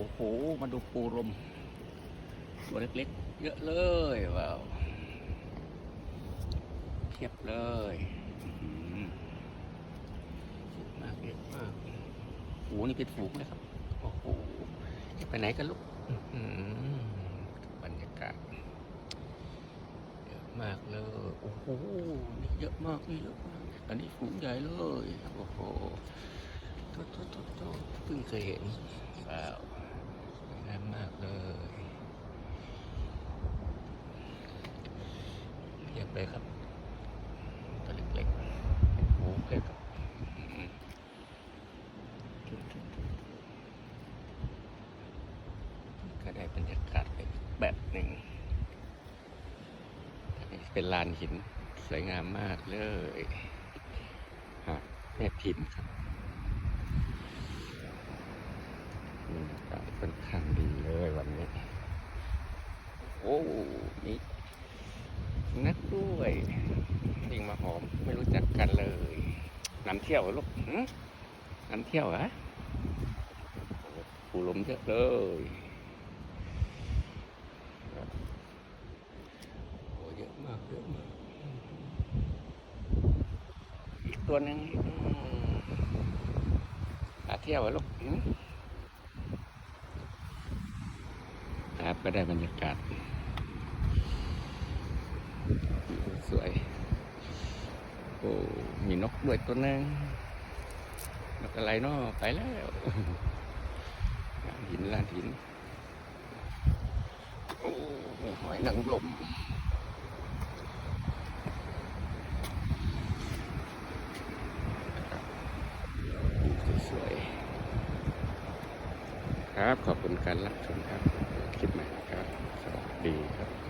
อ้โห มาดูปูรม ตัวเล็กๆ เยอะเลยว้าวเพียบเลยหือเยอะมากเยอะมากโอ้นี่เป็นฝูงเลยครับ โอ้โห จะไปไหนกันลูกอื้อหือบรรยากาศเยอะมากเลย โอ้โห นี่เยอะมากนี่เยอะมาก อันนี้ฝูงใหญ่เลย โอ้โหโทษโทษโทษเพิ่งเคยเห็นว้าว มากเลยเรียบเลยครับตัวเล็กๆเป็นฝูเลยครับก็ได้บรรยากาศไปแบบหนึ่งอันนี้เป็นลานหินสวยงามมากเลยหาดแม่พิมพ์ครับบรรยากาศค่อนข้างดีเลยวันนี้ โอ้มีนักด้วยลิงมาหอมไม่รู้จักกันเลยน้ำเที่ยวเหรอลูกหึนำเที่ยวเหรอโอ้ปูลมเยอะเลยโอ้เยอะมากเยอะมากอีกตัวหนึ่งอาเที่ยวเหรอลูกหืมครับก็ได้บรรยากาศ สวย โอ้ มีนกด้วยตัวนึงนกอะไรเนาะไปแล้วลานหินลานหิน โอ้หอยนางรมสวยครับ ขอบคุณการรับชมครับ คลิปใหม่ครับ สวัสดีครับ